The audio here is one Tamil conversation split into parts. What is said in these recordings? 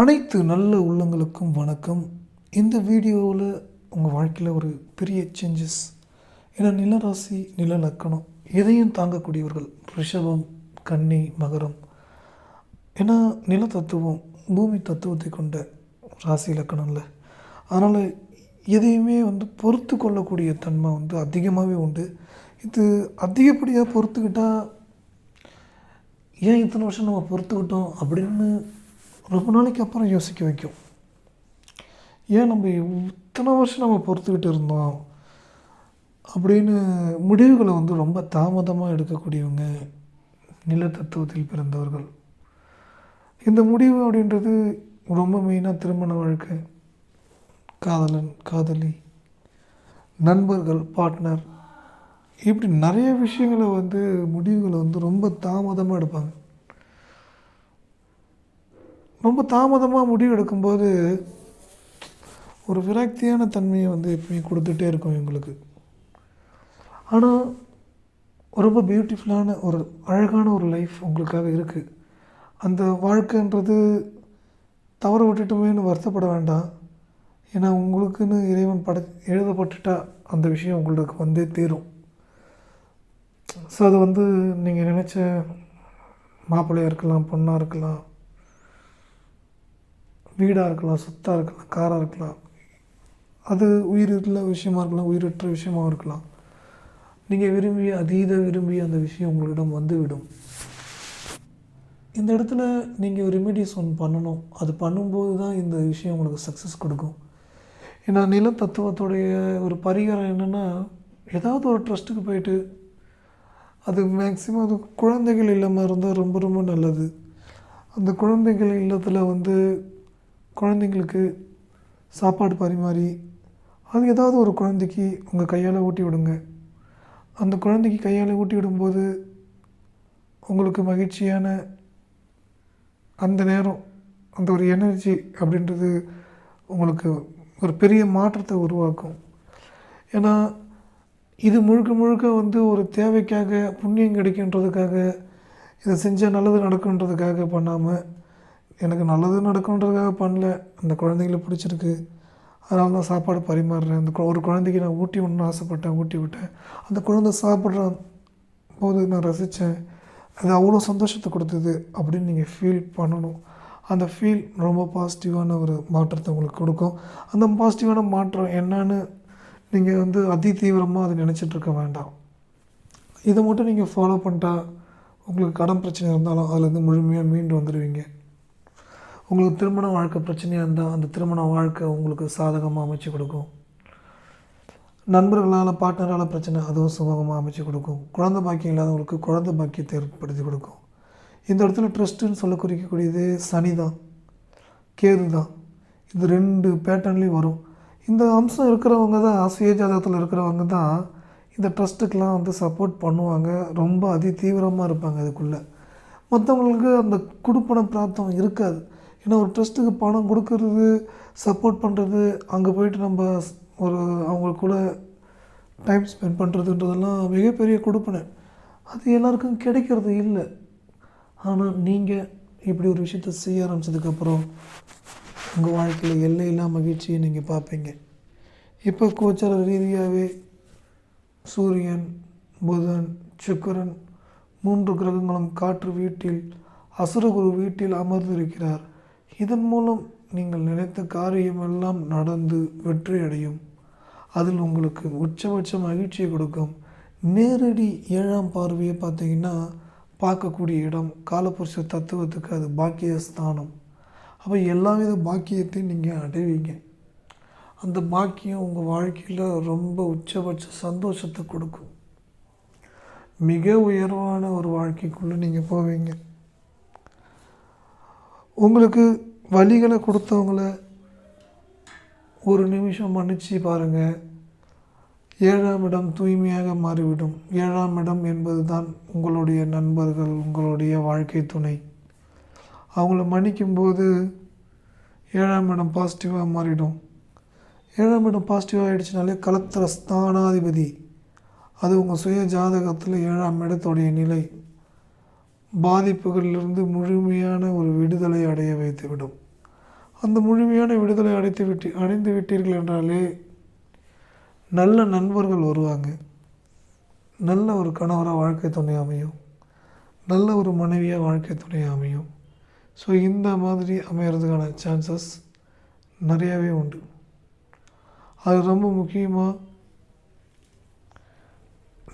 அனைத்து நல்ல உள்ளங்களுக்கும் வணக்கம். இந்த வீடியோவில் உங்கள் வாழ்க்கையில் ஒரு பெரிய சேஞ்சஸ் ஏன்னா நிலராசி நில லக்கணம் எதையும் தாங்கக்கூடியவர்கள் ரிஷபம் கன்னி மகரம். ஏன்னா நில தத்துவம் பூமி தத்துவத்தை கொண்ட ராசி லக்கணம்ல. அதனால் எதையுமே வந்து பொறுத்து கொள்ளக்கூடிய தன்மை வந்து அதிகமாகவே உண்டு. இது அதிகப்படியாக பொறுத்துக்கிட்டால் ஏன் இத்தனை வருஷம் நம்ம பொறுத்துக்கிட்டோம்? அப்படின்னு ரொம்ப நாளைக்கு அப்புறம் யோசிக்க வைக்கும். ஏன் நம்ம இத்தனை வருஷம் நம்ம பொறுத்துக்கிட்டு இருந்தோம்? அப்படின்னு முடிவுகளை வந்து ரொம்ப தாமதமாக எடுக்கக்கூடியவங்க நில தத்துவத்தில் பிறந்தவர்கள். இந்த முடிவு அப்படின்றது ரொம்ப மெயினாக திருமண வாழ்க்கை காதலன் காதலி நண்பர்கள் பார்ட்னர் இப்படி நிறைய விஷயங்களை வந்து முடிவுகளை வந்து ரொம்ப தாமதமாக எடுப்பாங்க. ரொம்ப தாமதமாக முடிவு எடுக்கும்போது ஒரு விரக்தியான தன்மையை வந்து எப்பயுமே கொடுத்துட்டே இருக்கும் எங்களுக்கு. ஆனால் ரொம்ப பியூட்டிஃபுல்லான ஒரு அழகான ஒரு லைஃப் உங்களுக்காக இருக்குது அந்த வாழ்க்கைன்றது தவற விட்டுட்டுமேன்னு வருத்தப்பட வேண்டாம். ஏன்னா உங்களுக்குன்னு இறைவன் பட எழுதப்பட்டுட்டா அந்த விஷயம் உங்களுக்கு வந்தே தீரும். ஸோ அது வந்து நீங்கள் நினச்ச மாப்பிள்ளையாக இருக்கலாம் பொண்ணாக இருக்கலாம் வீடாக இருக்கலாம் சொத்தாக இருக்கலாம் காராக இருக்கலாம். அது உயிருள்ள விஷயமா இருக்கலாம் உயிரற்ற விஷயமாக இருக்கலாம். நீங்கள் விரும்பிய அதீத விரும்பிய அந்த விஷயம் உங்களிடம் வந்துவிடும். இந்த இடத்துல நீங்கள் ரெமிடிஸ் ஒன்று பண்ணணும். அது பண்ணும்போது தான் இந்த விஷயம் உங்களுக்கு சக்ஸஸ் கொடுக்கும். ஏன்னா நில தத்துவத்துடைய ஒரு பரிகாரம் என்னென்னா ஏதாவது ஒரு ட்ரஸ்ட்டுக்கு போயிட்டு அது மேக்ஸிமம் அது குழந்தைகள் இல்லாமல் இருந்தால் ரொம்ப ரொம்ப நல்லது. அந்த குழந்தைகள் இல்லத்தில் வந்து குழந்தைங்களுக்கு சாப்பாடு பரிமாறி அது ஏதாவது ஒரு குழந்தைக்கு உங்கள் கையால் ஊட்டி விடுங்க. அந்த குழந்தைக்கு கையால் ஊட்டி விடும்போது உங்களுக்கு மகிழ்ச்சியான அந்த நேரம் அந்த ஒரு எனர்ஜி அப்படின்றது உங்களுக்கு ஒரு பெரிய மாற்றத்தை உருவாக்கும். ஏன்னா இது முழுக்க முழுக்க வந்து ஒரு தேவைக்காக புண்ணியம் கிடைக்கின்றதுக்காக இதை செஞ்சால் நல்லது நடக்குன்றதுக்காக பண்ணாமல் எனக்கு நல்லது நடக்குன்றதுக்காக பண்ணல. அந்த குழந்தைங்கள பிடிச்சிருக்கு. அதனால தான் சாப்பாடு பரிமாறுறேன். அந்த கு- ஒரு குழந்தைக்கு நான் ஊட்டி விடணும்னு ஆசைப்பட்டேன் ஊட்டி விட்டேன். அந்த குழந்தை சாப்பிட்ற போது நான் ரசித்தேன் அது அவ்வளோ சந்தோஷத்தை கொடுத்தது அப்படின்னு நீங்கள் ஃபீல் பண்ணணும். அந்த ஃபீல் ரொம்ப பாசிட்டிவான ஒரு மாற்றத்தை உங்களுக்கு கொடுக்கும். அந்த பாசிட்டிவான மாற்றம் என்னன்னு நீங்கள் வந்து அதி தீவிரமாக அதை நினச்சிட்ருக்க வேண்டாம். இதை மட்டும் நீங்கள் ஃபாலோ பண்ணிட்டா உங்களுக்கு கடன் பிரச்சனை இருந்தாலும் அதுலேருந்து முழுமையாக மீண்டு வந்துடுவீங்க உங்களுக்கு திருமண வாழ்க்கை பிரச்சனையாக இருந்தால் அந்த திருமண வாழ்க்கை உங்களுக்கு சாதகமாக அமைச்சு கொடுக்கும். நண்பர்களால் பார்ட்னரால் பிரச்சனை அதுவும் சுமூகமாக அமைச்சு கொடுக்கும். குழந்தை பாக்கியம் இல்லாதவங்களுக்கு குழந்தை பாக்கியத்தை ஏற்படுத்தி கொடுக்கும். இந்த இடத்துல ட்ரஸ்ட்டுன்னு சொல்ல குறிக்கக்கூடியது சனி தான். கேது தான். இது ரெண்டு பேட்டர்ன்லேயும் வரும். இந்த அம்சம் இருக்கிறவங்க தான் சுய ஜாதகத்தில் இருக்கிறவங்க தான் இந்த ட்ரஸ்ட்டுக்கெலாம் வந்து சப்போர்ட் பண்ணுவாங்க. ரொம்ப அதி தீவிரமாக இருப்பாங்க அதுக்குள்ளே. மற்றவங்களுக்கு அந்த குடுப்பன பிராப்தம் இருக்காது. ஏன்னா ஒரு ட்ரஸ்ட்டுக்கு பணம் கொடுக்கறது சப்போர்ட் பண்ணுறது அங்கே போயிட்டு நம்ம ஒரு ஒரு கூட டைம் ஸ்பெண்ட் பண்ணுறதுன்றதெல்லாம் மிகப்பெரிய கொடுப்பனை. அது எல்லாருக்கும் கிடைக்கிறது இல்லை. ஆனால் நீங்கள் இப்படி ஒரு விஷயத்த செய்ய ஆரம்பிச்சதுக்கப்புறம் உங்கள் வாழ்க்கையில் எல்லையில்லா மகிழ்ச்சியை நீங்கள் பார்ப்பீங்க. இப்போ கோச்சார ரீதியாகவே சூரியன் புதன் சுக்கரன் மூன்று கிரகங்களும் காற்று வீட்டில் அசுரகுரு வீட்டில் அமர்ந்திருக்கிறார். இதன் மூலம் நீங்கள் நினைத்த காரியமெல்லாம் நடந்து வெற்றி அடையும் அதில் உங்களுக்கு உச்சபட்ச மகிழ்ச்சியை கொடுக்கும். நேரடி ஏழாம் பார்வையை பார்த்தீங்கன்னா பார்க்கக்கூடிய இடம் காலபுருஷ தத்துவத்துக்கு அது பாக்கிய ஸ்தானம் அப்போ எல்லா வித பாக்கியத்தையும் நீங்கள் அடைவீங்க. அந்த பாக்கியம் உங்கள் வாழ்க்கையில் ரொம்ப உச்சபட்ச சந்தோஷத்தை கொடுக்கும். மிக உயர்வான ஒரு வாழ்க்கைக்குள்ளே நீங்கள் போவீங்க. உங்களுக்கு வழிகளை கொடுத்தவங்கள ஒரு நிமிஷம் மன்னிச்சு பாருங்கள் ஏழாம் இடம் தூய்மையாக மாறிவிடும். ஏழாம் இடம் என்பது தான் உங்களுடைய நண்பர்கள் உங்களுடைய வாழ்க்கை துணை. அவங்கள மன்னிக்கும்போது ஏழாம் இடம் பாசிட்டிவாக மாறிடும். ஏழாம் இடம் பாசிட்டிவாக ஆகிடுச்சுனாலே கலத்திர ஸ்தானாதிபதி. அது உங்கள் சுய ஜாதகத்தில் ஏழாம் இடத்துடைய நிலை. பாதிப்புகளிலிருந்து முழுமையான ஒரு விடுதலை அடைய வைத்துவிடும். அந்த முழுமையான விடுதலை அடைத்து விட்டு அடைந்து விட்டீர்கள் என்றாலே நல்ல நண்பர்கள் வருவாங்க. நல்ல ஒரு கணவராக வாழ்க்கை துணை அமையும். நல்ல ஒரு மனைவியாக வாழ்க்கை துணை அமையும். ஸோ இந்த மாதிரி அமையிறதுக்கான சான்சஸ் நிறையாவே உண்டு. அது ரொம்ப முக்கியமாக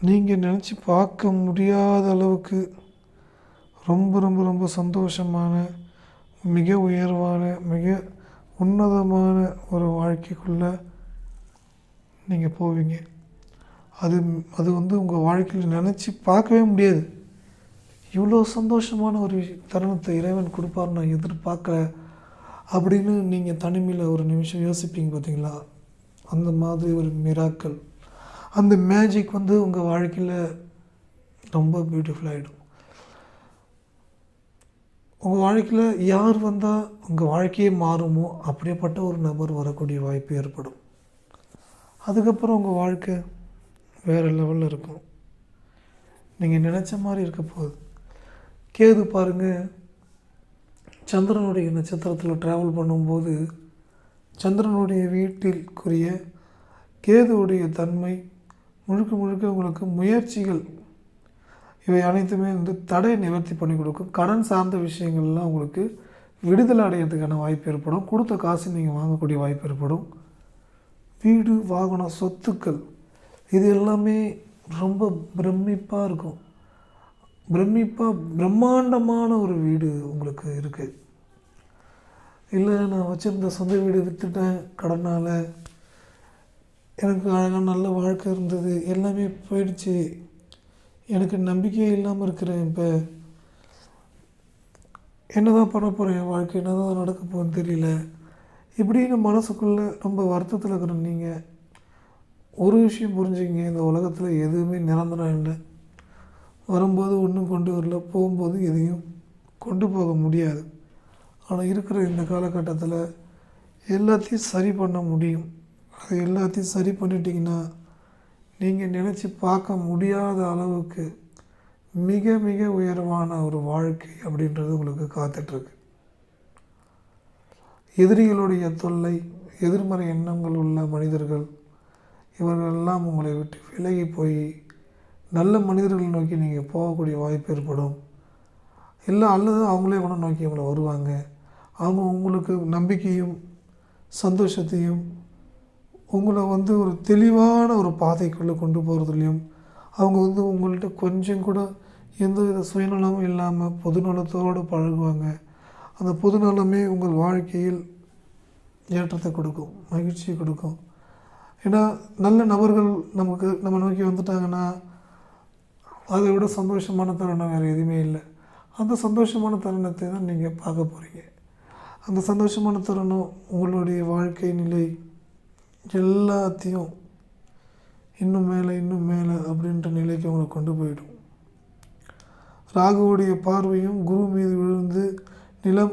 நீங்கள் நினச்சி பார்க்க முடியாத அளவுக்கு ரொம்ப ரொம்ப ரொம்ப சந்தோஷமான மிக உயர்வான மிக உன்னதமான ஒரு வாழ்க்கைக்குள்ளே நீங்கள் போவீங்க. அது அது வந்து உங்கள் வாழ்க்கையில் நினச்சி பார்க்கவே முடியாது. இவ்வளோ சந்தோஷமான ஒரு தருணத்தை இறைவன் கொடுப்பார் நான் எதிர்பார்க்கல. அப்படின்னு நீங்கள் தனிமையில் ஒரு நிமிஷம் யோசிப்பீங்க பார்த்தீங்களா அந்த மாதிரி ஒரு மிராக்கள் அந்த மேஜிக் வந்து உங்கள் வாழ்க்கையில் ரொம்ப பியூட்டிஃபுல் ஆகிடும் உங்கள் வாழ்க்கையில் யார் வந்தால் உங்கள் வாழ்க்கையே மாறுமோ? அப்படிப்பட்ட ஒரு நபர் வரக்கூடிய வாய்ப்பு ஏற்படும். அதுக்கப்புறம் உங்கள் வாழ்க்கை வேறு லெவலில் இருக்கும். நீங்கள் நினச்ச மாதிரி இருக்க போகுது. கேது பாருங்கள் சந்திரனுடைய நட்சத்திரத்தில் ட்ராவல் பண்ணும்போது சந்திரனுடைய வீட்டிற்குரிய கேதுவுடைய தன்மை முழுக்க முழுக்க உங்களுக்கு முயற்சிகள் இவை அனைத்துமே வந்து தடை நிவர்த்தி பண்ணி கொடுக்கும். கடன் சார்ந்த விஷயங்கள்லாம் உங்களுக்கு விடுதலை அடையிறதுக்கான வாய்ப்பு ஏற்படும். கொடுத்த காசு நீங்கள் வாங்கக்கூடிய வாய்ப்பு ஏற்படும். வீடு வாகனம் சொத்துக்கள் இது எல்லாமே ரொம்ப பிரமிப்பாக இருக்கும். பிரமிப்பாக பிரம்மாண்டமான ஒரு வீடு உங்களுக்கு இருக்குது இல்லை நான் வச்சுருந்த சொந்த வீடு விற்றுட்டேன் கடனால். எனக்கு அழகாக நல்ல வாழ்க்கை இருந்தது. எல்லாமே போயிடுச்சு. எனக்கு நம்பிக்கையே இல்லாமல் இருக்கிறேன் இப்போ. என்ன தான் பண்ண போகிறேன் என் வாழ்க்கை? என்ன தான் நடக்க போகுதுன்னு தெரியல. இப்படின்னு மனசுக்குள்ளே ரொம்ப வருத்தத்தில் இருக்கிற நீங்கள் ஒரு விஷயம் புரிஞ்சுங்க இந்த உலகத்தில் எதுவுமே நிரந்தரம் இல்லை. வரும்போது ஒன்றும் கொண்டு வரல. போகும்போது எதையும் கொண்டு போக முடியாது. ஆனால் இருக்கிற இந்த காலகட்டத்தில் எல்லாத்தையும் சரி பண்ண முடியும். அது எல்லாத்தையும் சரி பண்ணிட்டிங்கன்னா நீங்கள் நினச்சி பார்க்க முடியாத அளவுக்கு மிக மிக உயர்வான ஒரு வாழ்க்கை அப்படின்றது உங்களுக்கு காத்துட்ருக்கு. எதிரிகளுடைய தொல்லை எதிர்மறை எண்ணங்கள் உள்ள மனிதர்கள் இவர்களெல்லாம் உங்களை விட்டு விலகி போய் நல்ல மனிதர்கள் நோக்கி நீங்கள் போகக்கூடிய வாய்ப்பு ஏற்படும். இல்லை அல்லது அவங்களே கூட நோக்கி உங்களை வருவாங்க. அவங்க உங்களுக்கு நம்பிக்கையும் சந்தோஷத்தையும் உங்களை வந்து ஒரு தெளிவான ஒரு பாதைக்குள்ளே கொண்டு போகிறதுலையும் அவங்க வந்து உங்கள்கிட்ட கொஞ்சம் கூட எந்த வித சுயநலமும் இல்லாமல் பொதுநலத்தோடு பழகுவாங்க. அந்த பொதுநலமே உங்கள் வாழ்க்கையில் ஏற்றத்தை கொடுக்கும் மகிழ்ச்சியை கொடுக்கும். ஏன்னா நல்ல நபர்கள் நமக்கு நம்ம நோக்கி வந்துட்டாங்கன்னா அதை விட சந்தோஷமான தருணம் வேறு எதுவுமே இல்லை. அந்த சந்தோஷமான தருணத்தை தான் நீங்கள் பார்க்க போகிறீங்க அந்த சந்தோஷமான தருணம் உங்களுடைய வாழ்க்கை நிலை எல்லாத்தையும் இன்னும் மேலே இன்னும் மேலே அப்படின்ற நிலைக்கு அவங்களை கொண்டு போயிடும். ராகுவுடைய பார்வையும் குரு மீது விழுந்து நிலம்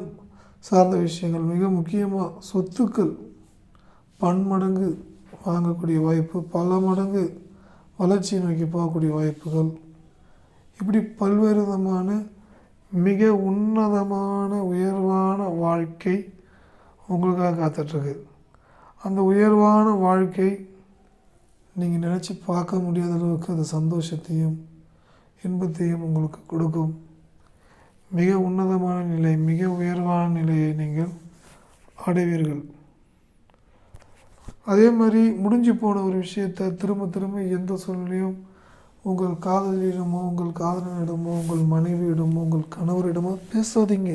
சார்ந்த விஷயங்கள் மிக முக்கியமாக சொத்துக்கள் பன்மடங்கு வாங்கக்கூடிய வாய்ப்பு பல மடங்கு வளர்ச்சியை நோக்கி போகக்கூடிய வாய்ப்புகள். இப்படி பல்வேறு விதமான மிக உன்னதமான உயர்வான வாழ்க்கை உங்களுக்காக காத்துட்ருக்கு. அந்த உயர்வான வாழ்க்கை நீங்கள் நினச்சி பார்க்க முடியாத அளவுக்கு அது சந்தோஷத்தையும் இன்பத்தையும் உங்களுக்கு கொடுக்கும். மிக உன்னதமான நிலை மிக உயர்வான நிலையை நீங்கள் அடைவீர்கள். அதே மாதிரி முடிஞ்சு போன ஒரு விஷயத்தை திரும்ப திரும்ப எந்த சூழ்நிலையும் உங்கள் காதலியிடமோ உங்கள் காதலனிடமோ உங்கள் மனைவியிடமோ உங்கள் கணவரிடமோ பேசாதீங்க.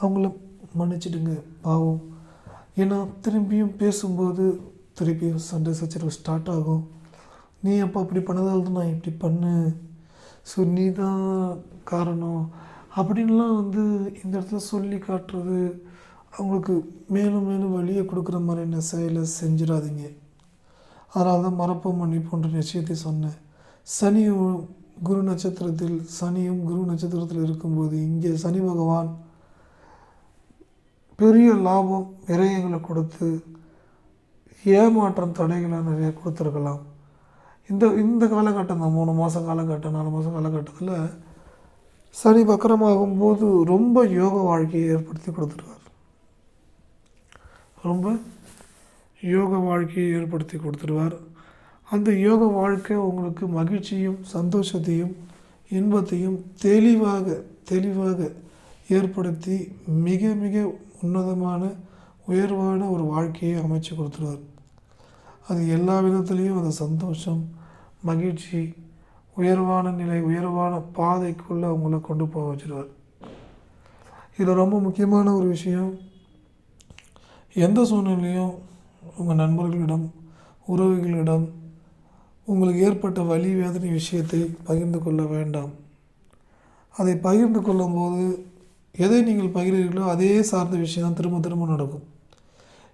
அவங்கள மன்னிச்சிடுங்க. பாவம். ஏன்னா திரும்பியும் பேசும்போது திருப்பியும் சண்டை சச்சரவு ஸ்டார்ட் ஆகும். நீ அப்போ அப்படி பண்ணதால் தான் நான் இப்படி பண்ணேன் ஸோ நீ தான் காரணம். அப்படின்லாம் வந்து இந்த இடத்துல சொல்லி காட்டுறது அவங்களுக்கு மேலும் மேலும் வழியை கொடுக்குற மாதிரியான செயலை செஞ்சிடாதீங்க. அதனால தான் மறப்போம் மன்னிப்போன்ற விஷயத்தை சொன்னேன். சனியும் குரு நட்சத்திரத்தில் சனியும் குரு நட்சத்திரத்தில் இருக்கும்போது இங்கே சனி பகவான் பெரிய லாபம் விரயங்களை கொடுத்து ஏமாற்றம் தடைகளை நிறைய கொடுத்துருக்கலாம். இந்த இந்த காலகட்டம் தான். மூணு மாதம் காலகட்டம் நாலு மாதம் காலகட்டத்தில் சனி வக்கரமாகும் போது ரொம்ப யோக வாழ்க்கையை ஏற்படுத்தி கொடுத்துருக்கார் ரொம்ப யோக வாழ்க்கையை ஏற்படுத்தி கொடுத்துருவார். அந்த யோக வாழ்க்கை உங்களுக்கு மகிழ்ச்சியும் சந்தோஷத்தையும் இன்பத்தையும் தெளிவாக தெளிவாக ஏற்படுத்தி மிக மிக உன்னதமான உயர்வான ஒரு வாழ்க்கையை அமைச்சு கொடுத்துருவார். அது எல்லா விதத்துலேயும் அந்த சந்தோஷம் மகிழ்ச்சி உயர்வான நிலை உயர்வான பாதைக்குள்ளே அவங்களை கொண்டு போக வச்சிருவார். இதில் ரொம்ப முக்கியமான ஒரு விஷயம் எந்த சூழ்நிலையும் உங்கள் நண்பர்களிடம் உறவுகளிடம் உங்களுக்கு ஏற்பட்ட வலி வேதனை விஷயத்தை பகிர்ந்து கொள்ள வேண்டாம். அதை பகிர்ந்து கொள்ளும்போது எதை நீங்கள் பகிர்கிறீர்களோ அதே சார்ந்த விஷயம் தான் திரும்ப திரும்ப நடக்கும்.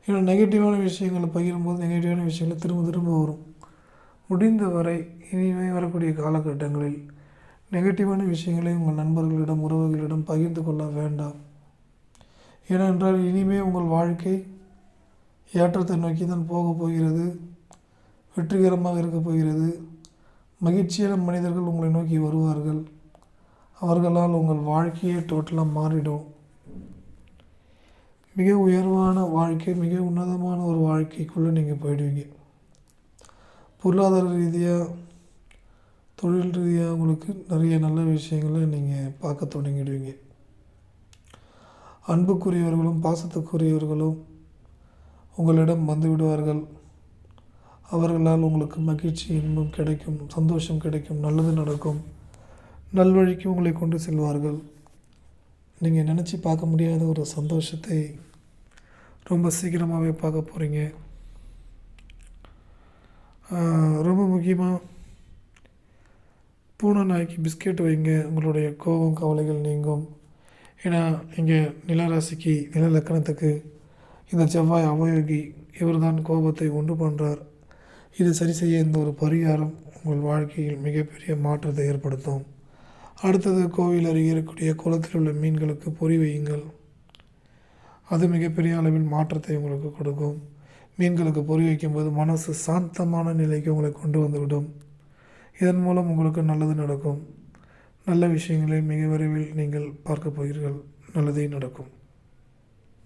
ஏன்னா நெகட்டிவான விஷயங்களை பகிரும்போது நெகட்டிவான விஷயங்கள் திரும்ப திரும்ப வரும். முடிந்தவரை இனிமே வரக்கூடிய காலகட்டங்களில் நெகட்டிவான விஷயங்களை உங்கள் நண்பர்களிடம் உறவுகளிடம் பகிர்ந்து கொள்ள வேண்டாம். ஏனென்றால் இனிமே உங்கள் வாழ்க்கை ஏற்றத்தை நோக்கி தான் போக போகிறது. வெற்றிகரமாக இருக்க போகிறது. மகிழ்ச்சியான மனிதர்கள் உங்களை நோக்கி வருவார்கள். அவர்களால் உங்கள் வாழ்க்கையே டோட்டலாக மாறிடும். மிக உயர்வான வாழ்க்கை மிக உன்னதமான ஒரு வாழ்க்கைக்குள்ளே நீங்கள் போயிடுவீங்க. பொருளாதார ரீதியாக தொழில் ரீதியாக உங்களுக்கு நிறைய நல்ல விஷயங்களை நீங்கள் பார்க்க தொடங்கிடுவீங்க. அன்புக்குரியவர்களும் பாசத்துக்குரியவர்களும் உங்களிடம் வந்து விடுவார்கள். அவர்களால் உங்களுக்கு மகிழ்ச்சி இன்பம் கிடைக்கும் சந்தோஷம் கிடைக்கும் நல்லது நடக்கும். நல்வழிக்கு உங்களை கொண்டு செல்வார்கள். நீங்கள் நினச்சி பார்க்க முடியாத ஒரு சந்தோஷத்தை ரொம்ப சீக்கிரமாகவே பார்க்க போகிறீங்க ரொம்ப முக்கியமாக பூனை நாய்க்கு பிஸ்கெட் வைங்க. உங்களுடைய கோபம் கவலைகள் நீங்கும். ஏன்னா இங்கே நிலராசிக்கு நில லக்கணத்துக்கு இந்த செவ்வாய் அவயோகி இவர் தான் கோபத்தை உண்டு பண்ணுறார் இது சரி செய்ய இந்த ஒரு பரிகாரம் உங்கள் வாழ்க்கையில் மிகப்பெரிய மாற்றத்தை ஏற்படுத்தும். அடுத்தது கோவில் அருகே இருக்கக்கூடிய குளத்தில் உள்ள மீன்களுக்கு பொறி வையுங்கள். அது மிகப்பெரிய அளவில் மாற்றத்தை உங்களுக்கு கொடுக்கும். மீன்களுக்கு பொறி வைக்கும்போது மனசு சாந்தமான நிலைக்கு உங்களை கொண்டு வந்துவிடும். இதன் மூலம் உங்களுக்கு நல்லது நடக்கும். நல்ல விஷயங்களை மிக விரைவில் நீங்கள் பார்க்க போகிறீர்கள். நல்லதே நடக்கும்.